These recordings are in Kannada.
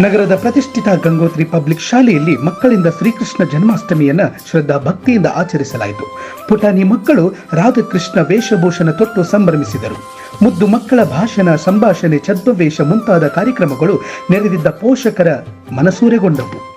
ನಗರದ ಪ್ರತಿಷ್ಠಿತ ಗಂಗೋತ್ರಿ ಪಬ್ಲಿಕ್ ಶಾಲೆಯಲ್ಲಿ ಮಕ್ಕಳಿಂದ ಶ್ರೀಕೃಷ್ಣ ಜನ್ಮಾಷ್ಟಮಿಯನ್ನ ಶ್ರದ್ಧಾ ಭಕ್ತಿಯಿಂದ ಆಚರಿಸಲಾಯಿತು. ಪುಟಾಣಿ ಮಕ್ಕಳು ರಾಧಕೃಷ್ಣ ವೇಷಭೂಷಣ ತೊಟ್ಟು ಸಂಭ್ರಮಿಸಿದರು. ಮುದ್ದು ಮಕ್ಕಳ ಭಾಷಣ, ಸಂಭಾಷಣೆ, ಛದ್ಮವೇಷ ಮುಂತಾದ ಕಾರ್ಯಕ್ರಮಗಳು ನೆರೆದಿದ್ದ ಪೋಷಕರ ಮನಸೂರೆಗೊಂಡವು.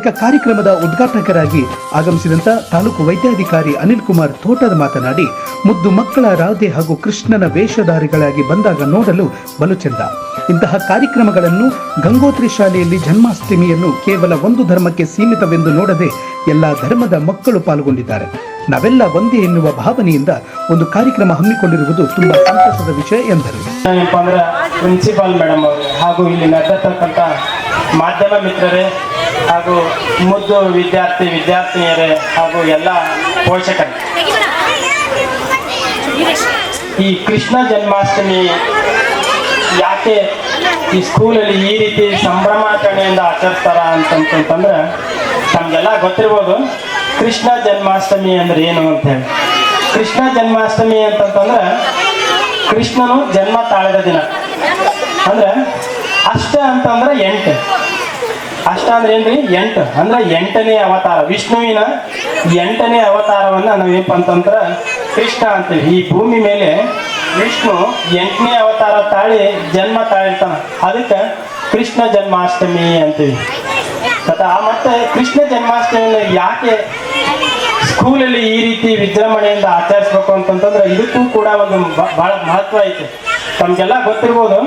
ಬಳಿಕ ಕಾರ್ಯಕ್ರಮದ ಉದ್ಘಾಟಕರಾಗಿ ಆಗಮಿಸಿದಂತ ತಾಲೂಕು ವೈದ್ಯಾಧಿಕಾರಿ ಅನಿಲ್ ಕುಮಾರ್ ತೋಟದ ಮಾತನಾಡಿ, ಮುದ್ದು ಮಕ್ಕಳ ರಾಧೆ ಹಾಗೂ ಕೃಷ್ಣನ ವೇಷಧಾರಿಗಳಾಗಿ ಬಂದಾಗ ನೋಡಲು ಬಲು ಚೆಂದ ಇಂತಹ ಕಾರ್ಯಕ್ರಮಗಳನ್ನು ಗಂಗೋತ್ರಿ ಶಾಲೆಯಲ್ಲಿ ಜನ್ಮಾಷ್ಟಮಿಯನ್ನು ಕೇವಲ ಒಂದು ಧರ್ಮಕ್ಕೆ ಸೀಮಿತವೆಂದು ನೋಡದೆ ಎಲ್ಲ ಧರ್ಮದ ಮಕ್ಕಳು ಪಾಲ್ಗೊಂಡಿದ್ದಾರೆ. ನಾವೆಲ್ಲ ಒಂದೇ ಎನ್ನುವ ಭಾವನೆಯಿಂದ ಒಂದು ಕಾರ್ಯಕ್ರಮ ಹಮ್ಮಿಕೊಂಡಿರುವುದು ತುಂಬಾ ಸಂತಸದ ವಿಷಯ ಎಂದರು. ಪ್ರಿನ್ಸಿಪಾಲ್ ಮೇಡಮ್ ಅವರು, ಹಾಗೂ ಇಲ್ಲಿ ನಡೆದತಕ್ಕಂಥ ಮಾಧ್ಯಮ ಮಿತ್ರರೇ, ಹಾಗೂ ಮುದ್ದು ವಿದ್ಯಾರ್ಥಿ, ವಿದ್ಯಾರ್ಥಿನಿಯರೇ, ಹಾಗೂ ಎಲ್ಲ ಪೋಷಕರು. ಈ ಕೃಷ್ಣ ಜನ್ಮಾಷ್ಟಮಿ ಯಾಕೆ ಈ ಸ್ಕೂಲಲ್ಲಿ ಈ ರೀತಿ ಸಂಭ್ರಮಾಚರಣೆಯಿಂದ ಆಚರಿಸ್ತಾರ ಅಂತಂತಂದ್ರೆ ನಮಗೆಲ್ಲ ಗೊತ್ತಿರ್ಬೋದು. ಕೃಷ್ಣ ಜನ್ಮಾಷ್ಟಮಿ ಅಂದ್ರೆ ಏನು ಅಂತ ಹೇಳಿ. ಕೃಷ್ಣ ಜನ್ಮಾಷ್ಟಮಿ ಅಂತಂತಂದ್ರೆ ಕೃಷ್ಣನು ಜನ್ಮ ತಾಳಿದ ದಿನ. ಅಂದ್ರೆ ಅಷ್ಟ ಅಂತಂದ್ರೆ ಎಂಟು. ಅಷ್ಟ ಅಂದ್ರೆ ಏನ್ರಿ? ಎಂಟು. ಅಂದ್ರೆ ಎಂಟನೇ ಅವತಾರ. ವಿಷ್ಣುವಿನ ಎಂಟನೇ ಅವತಾರವನ್ನ ನಾವೇನಪ್ಪ ಅಂತಂದ್ರೆ ಕೃಷ್ಣ ಅಂತೀವಿ. ಈ ಭೂಮಿ ಮೇಲೆ ವಿಷ್ಣು ಎಂಟನೇ ಅವತಾರ ತಾಳಿ ಜನ್ಮ ತಾಳಿರ್ತಾನ. ಅದಕ್ಕೆ ಕೃಷ್ಣ ಜನ್ಮಾಷ್ಟಮಿ ಅಂತೀವಿ. ಆ ಮತ್ತೆ ಕೃಷ್ಣ ಜನ್ಮಾಷ್ಟಮಿ ಯಾಕೆ ಸ್ಕೂಲಲ್ಲಿ ಈ ರೀತಿ ವಿಜೃಂಭಣೆಯಿಂದ ಆಚರಿಸ್ಬೇಕು ಅಂತಂತಂದ್ರೆ ಇದಕ್ಕೂ ಕೂಡ ಒಂದು ಬಹಳ ಮಹತ್ವ ಐತೆ. ತಮ್ಗೆಲ್ಲ ಗೊತ್ತಿರ್ಬೋದು,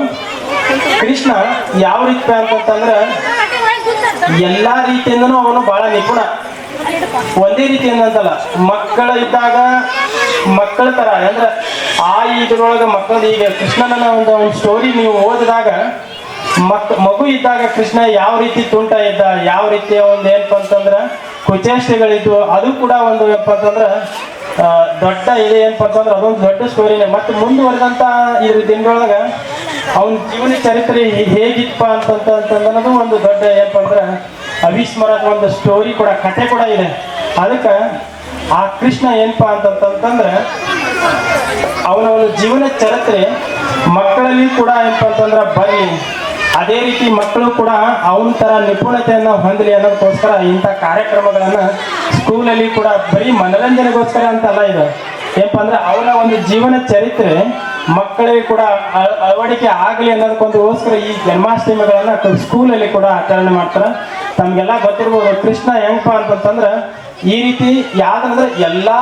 ಕೃಷ್ಣ ಯಾವ ರೀತಿ ಅಂತಂತಂದ್ರೆ ಎಲ್ಲಾ ರೀತಿಯಿಂದನೂ ಅವನು ಬಹಳ ನಿಪುಣ. ಒಂದೇ ರೀತಿಯಿಂದ ಅಂತಲ್ಲ ಮಕ್ಕಳ ಇದ್ದಾಗ ಮಕ್ಕಳ ತರ, ಅಂದ್ರೆ ಆ ಇದ್ರೊಳಗೆ ಮಕ್ಕಳ ಈಗ ಕೃಷ್ಣನ ಒಂದು ಒಂದು ಸ್ಟೋರಿ ನೀವು ಓದಿದಾಗ ಮಕ್, ಮಗು ಇದ್ದಾಗ ಕೃಷ್ಣ ಯಾವ ರೀತಿ ತುಂಟ ಇದ್ದ, ಯಾವ ರೀತಿಯ ಒಂದು ಏನಪ್ಪ ಅಂತಂದ್ರ ಕುಚೇಷ್ಟೆಗಳಿದ್ವು ಅದು ಕೂಡ ಒಂದು ಏನಪ್ಪ ಅಂತಂದ್ರ ದೊಡ್ಡ ಇದೆ ಏನಪ್ಪ ಅಂತಂದ್ರೆ ಅದೊಂದು ದೊಡ್ಡ ಸ್ಟೋರಿನೇ. ಮತ್ತು ಮುಂದುವರೆದಂತ ಇದ್ರ ದಿನಗಳಾಗ ಅವನ ಜೀವನ ಚರಿತ್ರೆ ಹೇಗಿತ್ತಪ್ಪ ಅಂತಂತ ಅಂತಂದು ಒಂದು ದೊಡ್ಡ ಏನಪ್ಪ ಅಂದ್ರೆ ಅವಿಸ್ಮರದ ಒಂದು ಸ್ಟೋರಿ ಕೂಡ, ಕಥೆ ಕೂಡ ಇದೆ. ಅದಕ್ಕೆ ಆ ಕೃಷ್ಣ ಏನಪ್ಪ ಅಂತಂತಂತಂದ್ರೆ ಅವನ ಒಂದು ಜೀವನ ಚರಿತ್ರೆ ಮಕ್ಕಳಲ್ಲಿ ಕೂಡ ಏನಪ್ಪ ಅಂತಂದ್ರೆ ಬರಲಿ. ಅದೇ ರೀತಿ ಮಕ್ಕಳು ಕೂಡ ಅವನ ತರ ನಿಪುಣತೆಯನ್ನು ಹೊಂದಲಿ ಅನ್ನೋದಕ್ಕೋಸ್ಕರ ಇಂಥ ಕಾರ್ಯಕ್ರಮಗಳನ್ನ ಸ್ಕೂಲಲ್ಲಿ ಕೂಡ ಬರೀ ಮನರಂಜನೆಗೋಸ್ಕರ ಅಂತಲ್ಲ ಇದು. ಏನಪ್ಪ ಅಂದ್ರೆ ಅವನ ಒಂದು ಜೀವನ ಚರಿತ್ರೆ ಮಕ್ಕಳಿಗೆ ಕೂಡ ಅಳವಡಿಕೆ ಆಗಲಿ ಅನ್ನೋದಕ್ಕೊಂದಕ್ಕೋಸ್ಕರ ಈ ಜನ್ಮಾಷ್ಟಮಿಗಳನ್ನ ಸ್ಕೂಲಲ್ಲಿ ಕೂಡ ಆಚರಣೆ ಮಾಡ್ತಾರೆ. ತಮಗೆಲ್ಲ ಗೊತ್ತಿರ್ಬೋದು ಕೃಷ್ಣ ಹೆಂಗಪ್ಪ ಅಂತಂತಂದ್ರೆ ಈ ರೀತಿ ಯಾಕಂದ್ರೆ ಎಲ್ಲಾ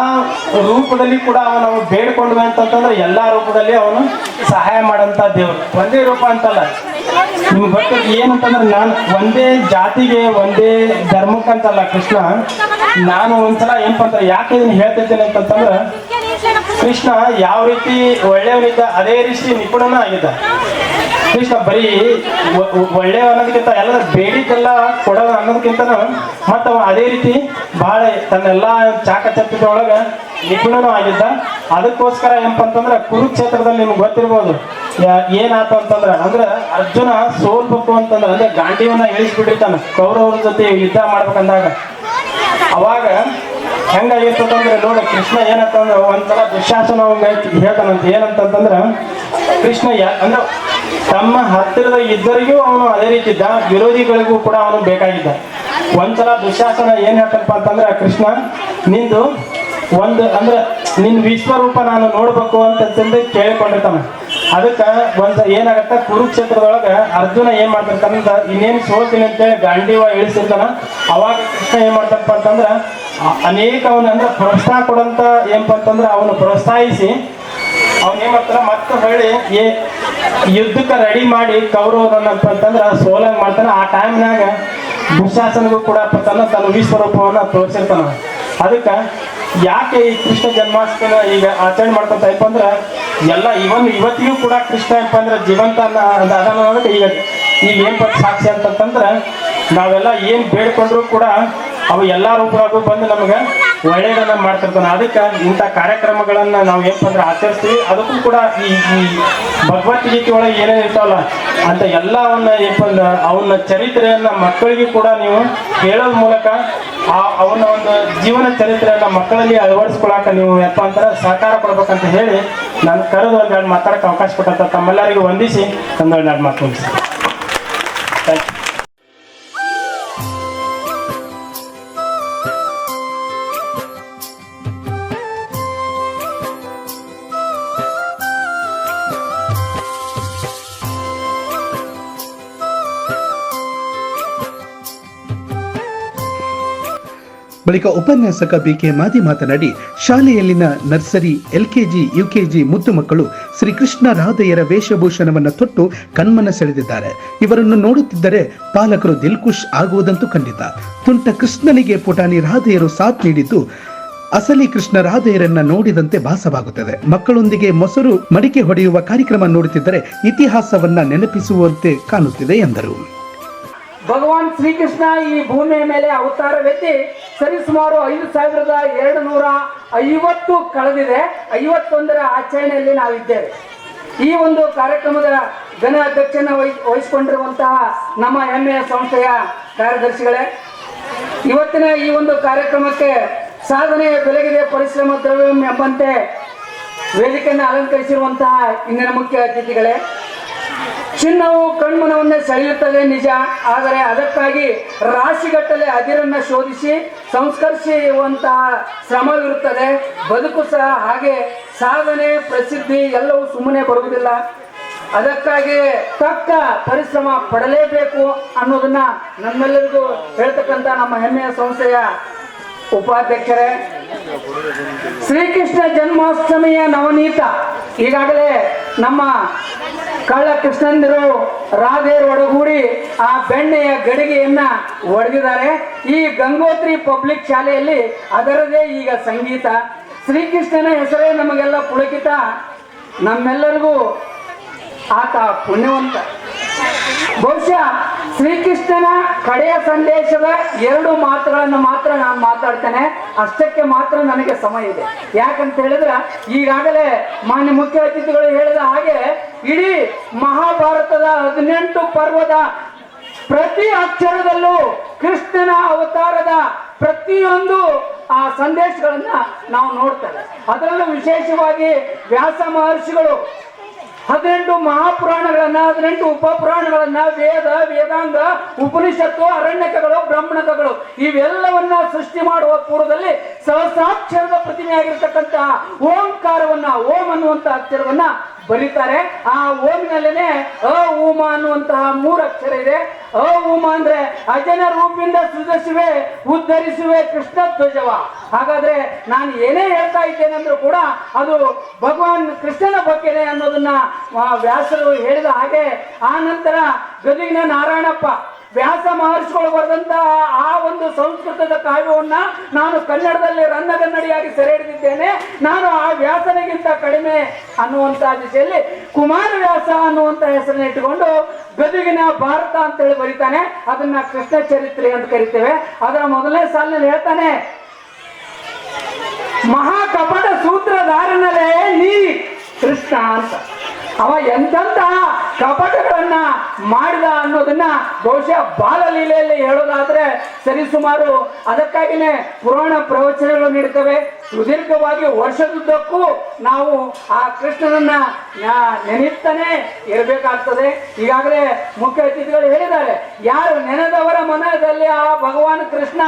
ರೂಪದಲ್ಲಿ ಕೂಡ ಅವನು ಬೇಡ್ಕೊಂಡ್ವಿ ಅಂತಂತಂದ್ರೆ ಎಲ್ಲಾ ರೂಪದಲ್ಲಿ ಅವನು ಸಹಾಯ ಮಾಡಂತ ದೇವರು. ಒಂದೇ ರೂಪ ಅಂತಲ್ಲ. ನಿಮ್ಗೆ ಗೊತ್ತಿದ್ ಏನಂತಂದ್ರೆ ನಾನು ಒಂದೇ ಜಾತಿಗೆ ಒಂದೇ ಧರ್ಮಕ್ಕಂತಲ್ಲ ಕೃಷ್ಣ. ನಾನು ಒಂದ್ಸಲ ಏನಪ್ಪ ಅಂದ್ರೆ ಯಾಕೆ ಇದನ್ನ ಹೇಳ್ತಿದ್ದೇನೆ ಅಂತಂತಂದ್ರೆ ಕೃಷ್ಣ ಯಾವ ರೀತಿ ಒಳ್ಳೆಯವನಿದ್ದ, ಅದೇ ರೀತಿ ನಿಪುಣನ ಆಗಿದ್ದ. ಕೃಷ್ಣ ಬರೀ ಒ- ಒ- ಒಳ್ಳೆಯವ ಅನ್ನೋದಕ್ಕಿಂತ ಎಲ್ಲ ಬೇಡಿಕೆಲ್ಲ ಕೊಡೋದ ಅನ್ನೋದಕ್ಕಿಂತ ಮತ್ತು ಅವ ಅದೇ ರೀತಿ ಬಹಳ ತನ್ನೆಲ್ಲ ಚಾಕಚಕ್ಯದೊಳಗೆ ನಿಪುಣನೂ ಆಗಿದ್ದ. ಅದಕ್ಕೋಸ್ಕರ ಏನಪ್ಪ ಅಂತಂದ್ರೆ ಕುರುಕ್ಷೇತ್ರದಲ್ಲಿ ನಿಮ್ಗೆ ಗೊತ್ತಿರ್ಬೋದು ಏನಾತ ಅಂತಂದ್ರೆ, ಅಂದ್ರೆ ಅರ್ಜುನ ಸೋಲ್ಬೇಕು ಅಂತಂದ್ರೆ, ಅಂದ್ರೆ ಗಾಂಧಿಯನ್ನ ಇಳಿಸ್ಬಿಟ್ಟಿರ್ತಾನೆ. ಕೌರವ್ರ ಜೊತೆ ಯುದ್ಧ ಮಾಡ್ಬೇಕಂದಾಗ. ಅವಾಗ ಹೆಂಗಾಗಿರ್ತದಂದ್ರೆ ನೋಡಿ, ಕೃಷ್ಣ ಏನಂತಂದ್ರೆ ಒಂದ್ಸಲ ದುಶಾಸನ ಹೇಳ್ತಾನಂತ ಏನಂತಂತಂದ್ರೆ, ಕೃಷ್ಣ ಅಂದ್ರೆ ತಮ್ಮ ಹತ್ತಿರದ ಇದ್ದರಿಗೂ ಅವನು ಅದೇ ರೀತಿ ಇದ್ದ ವಿರೋಧಿಗಳಿಗೂ ಕೂಡ ಅವನು ಬೇಕಾಗಿದ್ದ ಒಂದ್ಸಲ ದುಶಾಸನ ಏನ್ ಹೇಳ್ತಪ್ಪ ಅಂತಂದ್ರೆ, ಕೃಷ್ಣ, ನಿಂದು ಒಂದು ಅಂದ್ರೆ ನಿನ್ ವಿಶ್ವರೂಪ ನಾನು ನೋಡ್ಬೇಕು ಅಂತಂದ್ರೆ ಕೇಳಿಕೊಂಡಿರ್ತಾನ. ಅದಕ್ಕೆ ಒಂದು ಏನಾಗತ್ತ, ಕುರುಕ್ಷೇತ್ರದೊಳಗ ಅರ್ಜುನ ಏನ್ ಮಾಡ್ತಿರ್ತಾನಂತ ಇನ್ನೇನ್ ಸೋತಿನ ಅಂತೇಳಿ ಗಾಂಡಿವ ಇಳಿಸಿರ್ತಾನ ಅವಾಗ ಕೃಷ್ಣ ಏನ್ ಮಾಡ್ತಪ್ಪ ಅಂತಂದ್ರ ಅನೇಕ ಅವನ ಅಂದ್ರೆ ಪ್ರೋತ್ಸಾಹ ಕೊಡಂತ ಏನಪ್ಪ ಅಂತಂದ್ರ ಅವನು ಪ್ರೋತ್ಸಾಹಿಸಿ, ಅವ್ನ ಏನ್ ಮಾಡ್ತಾನ, ಮತ್ತೆ ಹೊಳ್ಳಿ ಏ ಯುದ್ಧಕ್ಕೆ ರೆಡಿ ಮಾಡಿ ಕೌರವನಪ್ಪ ಅಂತಂದ್ರ ಸೋಲಂಗ್ ಮಾಡ್ತಾನ. ಆ ಟೈಮ್ನಾಗ ದುಶಾಸನಗೂ ಕೂಡ ತನ್ನ ತನ್ನ ವಿಶ್ವರೂಪವನ್ನ ತೋರಿಸಿರ್ತಾನ. ಅದಕ್ಕೆ ಯಾಕೆ ಈ ಕೃಷ್ಣ ಜನ್ಮಾಷ್ಟಮಿನ ಈಗ ಆಚರಣೆ ಮಾಡ್ಕೊತ ಅಂದ್ರೆ, ಎಲ್ಲ ಇವನ್ ಇವತ್ತಿಗೂ ಕೂಡ ಕೃಷ್ಣ ಯಪ್ಪ ಅಂದ್ರೆ ಜೀವಂತ ಅನ್ನೋದಕ್ಕೆ ಈಗ ಈಗ ಏನ್ ಸಾಕ್ಷಿ ಅಂತಂತಂದ್ರೆ, ನಾವೆಲ್ಲ ಏನ್ ಬೇಡ್ಕೊಂಡ್ರು ಕೂಡ ಅವು ಎಲ್ಲ ಕೂಡ ಬಂದು ನಮಗೆ ಒಳ್ಳೆಯದನ್ನ ಮಾಡ್ತಿರ್ತಾನೆ. ಅದಕ್ಕೆ ಇಂಥ ಕಾರ್ಯಕ್ರಮಗಳನ್ನ ನಾವು ಏನಪ್ಪ ಅಂದ್ರೆ ಆಚರಿಸ್ತೀವಿ. ಅದಕ್ಕೂ ಕೂಡ ಈ ಈ ಭಗವದ್ಗೀತೆ ಒಳಗೆ ಏನೇನು ಇರ್ತಾವಲ್ಲ, ಅಂತ ಎಲ್ಲವನ್ನ ಏನಪ್ಪ ಅಂದ್ರೆ ಅವನ ಚರಿತ್ರೆಯನ್ನ ಮಕ್ಕಳಿಗೆ ಕೂಡ ನೀವು ಹೇಳೋದ್ ಮೂಲಕ ಆ ಅವನ ಒಂದು ಜೀವನ ಚರಿತ್ರೆಯನ್ನ ಮಕ್ಕಳಲ್ಲಿ ಅಳವಡಿಸ್ಕೊಳಕ ನೀವು ಯಪ್ಪ ಅಂತಾರೆ ಸಹಕಾರ ಕೊಡ್ಬೇಕಂತ ಹೇಳಿ ನಾನು ಕರೆದು ಒಂದೆರಡು ಮಾತಾಡಕ್ಕೆ ಅವಕಾಶ ಕೊಟ್ಟಂತ ತಮ್ಮೆಲ್ಲರಿಗೂ ವಂದಿಸಿ, ಒಂದೆರಡು ಮಾತು ಮುಗಿಸ್ತೀನಿ. ಬಳಿಕ ಉಪನ್ಯಾಸಕ ಬಿಕೆ ಮಾದಿ ಮಾತನಾಡಿ, ಶಾಲೆಯಲ್ಲಿನ ನರ್ಸರಿ, ಎಲ್ಕೆಜಿ, ಯುಕೆಜಿ ಮುದ್ದು ಮಕ್ಕಳು ಶ್ರೀಕೃಷ್ಣ ರಾಧೆಯರ ವೇಷಭೂಷಣವನ್ನು ತೊಟ್ಟು ಕಣ್ಮನ ಸೆಳೆದಿದ್ದಾರೆ. ಇವರನ್ನು ನೋಡುತ್ತಿದ್ದರೆ ಪಾಲಕರು ದಿಲ್ಖುಷ್ ಆಗುವುದಂತೂ ಖಂಡಿತ. ತುಂಟ ಕೃಷ್ಣನಿಗೆ ಪುಟಾಣಿ ರಾಧೆಯರು ಸಾಥ್ ನೀಡಿದ್ದು, ಅಸಲಿ ಕೃಷ್ಣ ರಾಧೆಯರನ್ನ ನೋಡಿದಂತೆ ಭಾಸವಾಗುತ್ತದೆ. ಮಕ್ಕಳೊಂದಿಗೆ ಮೊಸರು ಮಡಿಕೆ ಹೊಡೆಯುವ ಕಾರ್ಯಕ್ರಮ ನೋಡುತ್ತಿದ್ದರೆ ಇತಿಹಾಸವನ್ನ ನೆನಪಿಸುವಂತೆ ಕಾಣುತ್ತಿದೆ ಎಂದರು. ಭಗವಾನ್ ಶ್ರೀಕೃಷ್ಣ ಈ ಭೂಮಿಯ ಮೇಲೆ ಅವತಾರವೆತ್ತಿ ಸರಿಸುಮಾರು ಐದು ಸಾವಿರದ ಎರಡು ನೂರ ಐವತ್ತು ಕಳೆದಿದೆ. ಐವತ್ತೊಂದರ ಆಚರಣೆಯಲ್ಲಿ ನಾವಿದ್ದೇವೆ. ಈ ಒಂದು ಕಾರ್ಯಕ್ರಮದ ಘನ ಅಧ್ಯಕ್ಷನ ವಹಿ, ವಹಿಸಿಕೊಂಡಿರುವಂತಹ ನಮ್ಮ ಹೆಮ್ಮೆಯ ಸಂಸ್ಥೆಯ ಕಾರ್ಯದರ್ಶಿಗಳೇ, ಇವತ್ತಿನ ಈ ಒಂದು ಕಾರ್ಯಕ್ರಮಕ್ಕೆ ಸಾಧನೆ ಬೆಳಗಿದೆ ಪರಿಶ್ರಮ, ದ್ರವ್ಯಂ ಎಂಬಂತೆ ವೇದಿಕೆಯನ್ನು ಅಲಂಕರಿಸಿರುವಂತಹ ಇಂದಿನ ಮುಖ್ಯ ಅತಿಥಿಗಳೇ. ಚಿನ್ನವು ಕಣ್ಮನವನ್ನೇ ಸೆಳೆಯುತ್ತದೆ ನಿಜ. ಆದರೆ ಅದಕ್ಕಾಗಿ ರಾಶಿಗಟ್ಟಲೆ ಅದಿರನ್ನ ಶೋಧಿಸಿ ಸಂಸ್ಕರಿಸುವಂತಹ ಶ್ರಮವಿರುತ್ತದೆ. ಬದುಕು ಸಹ ಹಾಗೆ ಸಾಧನೆ, ಪ್ರಸಿದ್ಧಿ ಎಲ್ಲವೂ ಸುಮ್ಮನೆ ಬರುವುದಿಲ್ಲ. ಅದಕ್ಕಾಗಿ ತಕ್ಕ ಪರಿಶ್ರಮ ಪಡಲೇಬೇಕು ಅನ್ನೋದನ್ನ ನಮ್ಮೆಲ್ಲರಿಗೂ ಹೇಳ್ತಕ್ಕಂಥ ನಮ್ಮ ಹೆಮ್ಮೆಯ ಸಂಸ್ಥೆಯ ಉಪಾಧ್ಯಕ್ಷರೇ. ಶ್ರೀಕೃಷ್ಣ ಜನ್ಮಾಷ್ಟಮಿಯ ನವನೀತ ಈಗಾಗಲೇ ನಮ್ಮ ಕಳ್ಳ ಕೃಷ್ಣಂದಿರು ರಾಧೆಯರು ಒಡಗೂಡಿ ಆ ಬೆಣ್ಣೆಯ ಗಡಿಗೆಯನ್ನ ಒಡೆದಿದ್ದಾರೆ. ಈ ಗಂಗೋತ್ರಿ ಪಬ್ಲಿಕ್ ಶಾಲೆಯಲ್ಲಿ ಅದರದೇ ಈಗ ಸಂಗೀತ. ಶ್ರೀಕೃಷ್ಣನ ಹೆಸರೇ ನಮಗೆಲ್ಲ ಪುಳಕಿತ. ನಮ್ಮೆಲ್ಲರಿಗೂ ಆತ ಪುಣ್ಯವಂತ. ಬಹುಶಃ ಶ್ರೀಕೃಷ್ಣನ ಕಡೆಯ ಸಂದೇಶದ ಎರಡು ಮಾತುಗಳನ್ನು ಮಾತ್ರ ನಾನು ಮಾತಾಡ್ತೇನೆ. ಅಷ್ಟಕ್ಕೆ ಮಾತ್ರ ನನಗೆ ಸಮಯ ಇದೆ. ಯಾಕಂತ ಹೇಳಿದ್ರೆ ಈಗಾಗಲೇ ಮಾನ್ಯ ಮುಖ್ಯ ಅತಿಥಿಗಳು ಹೇಳಿದ ಹಾಗೆ ಇಡೀ ಮಹಾಭಾರತದ ಹದಿನೆಂಟು ಪರ್ವದ ಪ್ರತಿ ಅಕ್ಷರದಲ್ಲೂ ಕೃಷ್ಣನ ಅವತಾರದ ಪ್ರತಿಯೊಂದು ಆ ಸಂದೇಶಗಳನ್ನ ನಾವು ನೋಡ್ತೇವೆ. ಅದರಲ್ಲೂ ವಿಶೇಷವಾಗಿ ವ್ಯಾಸ ಮಹರ್ಷಿಗಳು ಹದಿನೆಂಟು ಮಹಾಪುರಾಣಗಳನ್ನ, ಹದಿನೆಂಟು ಉಪಪುರಾಣಗಳನ್ನ, ವೇದ, ವೇದಾಂಗ, ಉಪನಿಷತ್ತು, ಅರಣ್ಯಕಗಳು, ಬ್ರಾಹ್ಮಣಕಗಳು ಇವೆಲ್ಲವನ್ನ ಸೃಷ್ಟಿ ಮಾಡುವ ಪೂರ್ವದಲ್ಲಿ ಸಹಸ್ರಾಕ್ಷರದ ಪ್ರತಿಮೆಯಾಗಿರ್ತಕ್ಕಂತಹ ಓಂಕಾರವನ್ನ, ಓಂ ಅನ್ನುವಂತ ಅಕ್ಷರವನ್ನ ಬರೀತಾರೆ. ಆ ಓಮಿನಲ್ಲೇನೆ ಅ, ಉಮ ಅನ್ನುವಂತಹ ಮೂರು ಅಕ್ಷರ ಇದೆ. ಅ, ಉಮ ಅಂದ್ರೆ ಅಜನ ರೂಪಿಂದ ಸೃಜಿಸುವೆ, ಉದ್ಧರಿಸುವೆ ಕೃಷ್ಣ ಧ್ವಜವ. ಹಾಗಾದ್ರೆ ನಾನು ಏನೇ ಹೇಳ್ತಾ ಇದ್ದೇನೆ ಅಂದ್ರೂ ಕೂಡ ಅದು ಭಗವಾನ್ ಕೃಷ್ಣನ ಬಗ್ಗೆನೆ ಅನ್ನೋದನ್ನ ವ್ಯಾಸರು ಹೇಳಿದ ಹಾಗೆ ಆ ನಂತರ ಗದುಗಿನ ನಾರಾಯಣಪ್ಪ ವ್ಯಾಸ ಮಹರ್ಷಿಗಳು ಆ ಒಂದು ಸಂಸ್ಕೃತದ ಕಾವ್ಯವನ್ನ ನಾನು ಕನ್ನಡದಲ್ಲಿ ರನ್ನಗನ್ನಡಿಯಾಗಿ ಸೆರೆ ಹಿಡಿದಿದ್ದೇನೆ ನಾನು ಆ ವ್ಯಾಸನಿಗಿಂತ ಕಡಿಮೆ ಅನ್ನುವಂತ ದಿಶೆಯಲ್ಲಿ ಕುಮಾರವ್ಯಾಸ ಅನ್ನುವಂತ ಹೆಸರನ್ನ ಇಟ್ಟುಕೊಂಡು ಗದುಗಿನ ಭಾರತ ಅಂತೇಳಿ ಬರೀತಾನೆ. ಅದನ್ನ ಕೃಷ್ಣ ಚರಿತ್ರೆ ಅಂತ ಕರಿತೇವೆ. ಅದರ ಮೊದಲನೇ ಸಾಲಿನಲ್ಲಿ ಹೇಳ್ತಾನೆ, ಮಹಾಕಪಟ ಸೂತ್ರಧಾರನಲೇ ನೀ ಕೃಷ್ಣ ಅಂತ. ಅವ ಎಂತಹ ಕಪಟಗಳನ್ನ ಮಾಡಿದ ಅನ್ನೋದನ್ನ ಬಹುಶಃ ಬಾಲಲೀಲೆಯಲ್ಲಿ ಹೇಳೋದಾದ್ರೆ ಸರಿಸುಮಾರು ಅದಕ್ಕಾಗಿನೇ ಪುರಾಣ ಪ್ರವಚನಗಳು ನೀಡ್ತವೆ. ಸುದೀರ್ಘವಾಗಿ ವರ್ಷದುದ್ದಕ್ಕೂ ನಾವು ಆ ಕೃಷ್ಣನನ್ನ ನೆನೆಯುತ್ತಾನೆ ಇರಬೇಕಾಗ್ತದೆ. ಈಗಾಗಲೇ ಮುಖ್ಯ ಅತಿಥಿಗಳು ಹೇಳಿದ್ದಾರೆ, ಯಾರು ನೆನೆದವರ ಮನದಲ್ಲಿ ಆ ಭಗವಾನ್ ಕೃಷ್ಣ,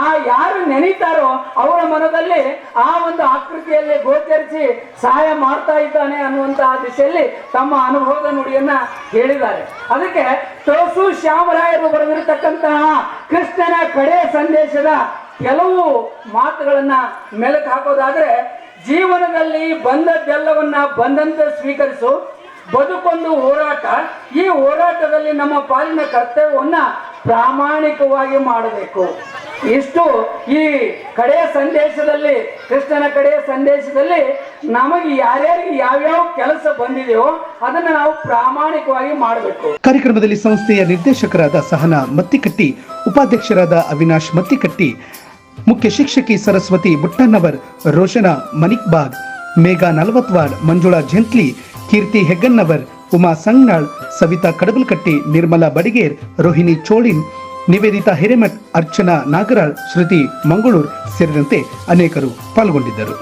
ಆ ಯಾರು ನೆನೀತಾರೋ ಅವರ ಮನದಲ್ಲಿ ಆ ಒಂದು ಆಕೃತಿಯಲ್ಲಿ ಗೋಚರಿಸಿ ಸಹಾಯ ಮಾಡ್ತಾ ಇದ್ದಾನೆ ಅನ್ನುವಂತಹ ದಿಶೆಯಲ್ಲಿ ತಮ್ಮ ಅನುಭವದ ನುಡಿಯನ್ನ ಹೇಳಿದ್ದಾರೆ. ಅದಕ್ಕೆ ತೋಸು ಶ್ಯಾಮರಾಯರು ಬರೆದಿರತಕ್ಕಂತಹ ಕೃಷ್ಣನ ಕಡೆ ಸಂದೇಶದ ಕೆಲವು ಮಾತುಗಳನ್ನ ಮೆಲುಕು ಹಾಕೋದಾದ್ರೆ ಜೀವನದಲ್ಲಿ ಬಂದದ್ದೆಲ್ಲವನ್ನ ಬಂದಂತೆ ಸ್ವೀಕರಿಸು, ಬದುಕೊಂದು ಹೋರಾಟ, ಈ ಹೋರಾಟದಲ್ಲಿ ನಮ್ಮ ಪಾಲಿನ ಕರ್ತವ್ಯವನ್ನ ಪ್ರಾಮಾಣಿಕವಾಗಿ ಮಾಡಬೇಕು. ಇಷ್ಟು ಈ ಕಡೆಯ ಸಂದೇಶದಲ್ಲಿ, ಕೃಷ್ಣನ ಕಡೆಯ ಸಂದೇಶದಲ್ಲಿ ನಮಗೆ ಯಾರ್ಯಾರಿಗೆ ಯಾವ್ಯಾವ ಕೆಲಸ ಬಂದಿದೆಯೋ ಅದನ್ನ ನಾವು ಪ್ರಾಮಾಣಿಕವಾಗಿ ಮಾಡಬೇಕು. ಕಾರ್ಯಕ್ರಮದಲ್ಲಿ ಸಂಸ್ಥೆಯ ನಿರ್ದೇಶಕರಾದ ಸಹನಾ ಮತ್ತಿಕಟ್ಟಿ, ಉಪಾಧ್ಯಕ್ಷರಾದ ಅವಿನಾಶ್ ಮತ್ತಿಕಟ್ಟಿ ಮುಖ್ಯ ಶಿಕ್ಷಕಿ ಸರಸ್ವತಿ ಬುಟ್ಟಣ್ಣವರ್ ರೋಷನಾ ಮನಿಕ್ಬಾಗ್, ಮೇಘಾ ನಲವತ್ವಾಡ್, ಮಂಜುಳಾ ಜೆಂಟ್ಲಿ, ಕೀರ್ತಿ ಹೆಗ್ಗನ್ನವರ್ ಉಮಾ ಸಂಗ್ನಾಳ್, ಸವಿತಾ ಕಡಬಲ್ಕಟ್ಟಿ, ನಿರ್ಮಲಾ ಬಡಿಗೇರ್, ರೋಹಿಣಿ ಚೋಳಿನ್, ನಿವೇದಿತಾ ಹಿರೇಮಠ್, ಅರ್ಚನಾ ನಾಗರಾಳ್, ಶ್ರುತಿ ಮಂಗಳೂರ್ ಸೇರಿದಂತೆ ಅನೇಕರು ಪಾಲ್ಗೊಂಡಿದ್ದರು.